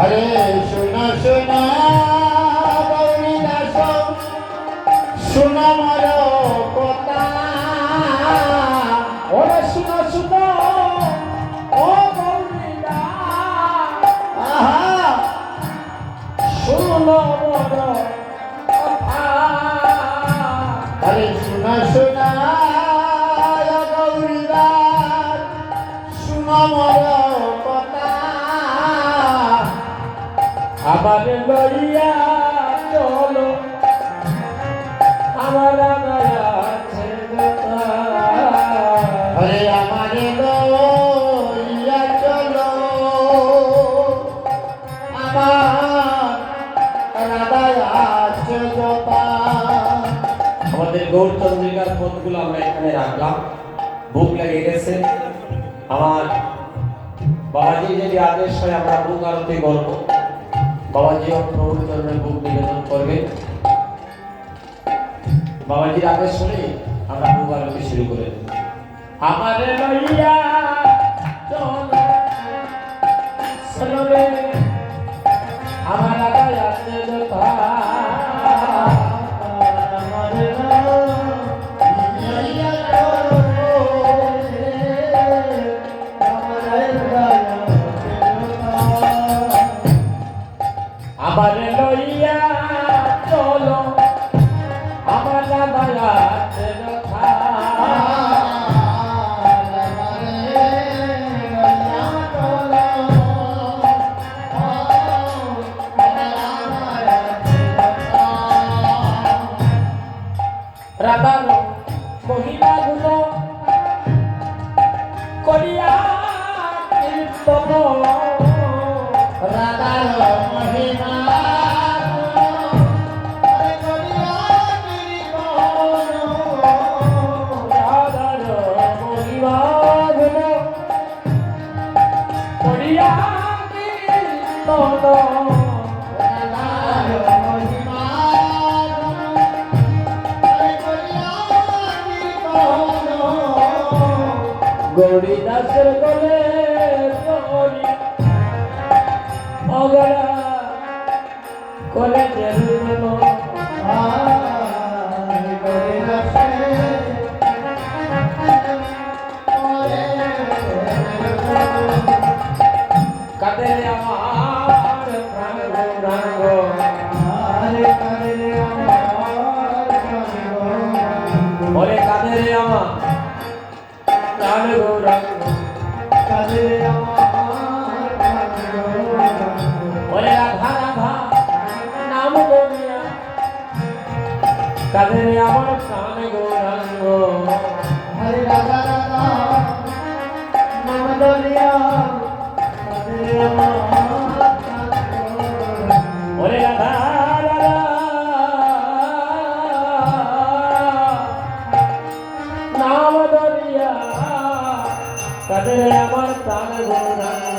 আরে শোনা শোনা গৌরী দাস। শোনা মর কথা। ওরে শুনো শুনো ও গৌরীরা আহা শুনো মোর কথা। আমার লইয়া চলো। আমার আছে আরে আমারে লইয়া চলো। আমার আছে আমাদের গৌরচন্দ্রিকার পথগুলো আমরা এখানে রাখলাম। বুক লেগে গেছে। আমার বাবাজি যদি আদেশ হয়, আমরা বুক আরতি করব বাবাজিও প্রভুর চরণে বুক নিবেদন করবে। বাবাজির আদেশ শুনে আমরা বুক আরতি শুরু করে দেব। আমার লইয়া আমার লইয়া চলো। আমার আগায় আছে যথা রাধার মহিলা গুলো করিয়া কীর্তন গুলো করিয়া কীর্তন গৌরী দাসের গলে গৌরী অগরা করে জেরুন কাদের কাদের আমার প্রাণ গৌরাঙ্গ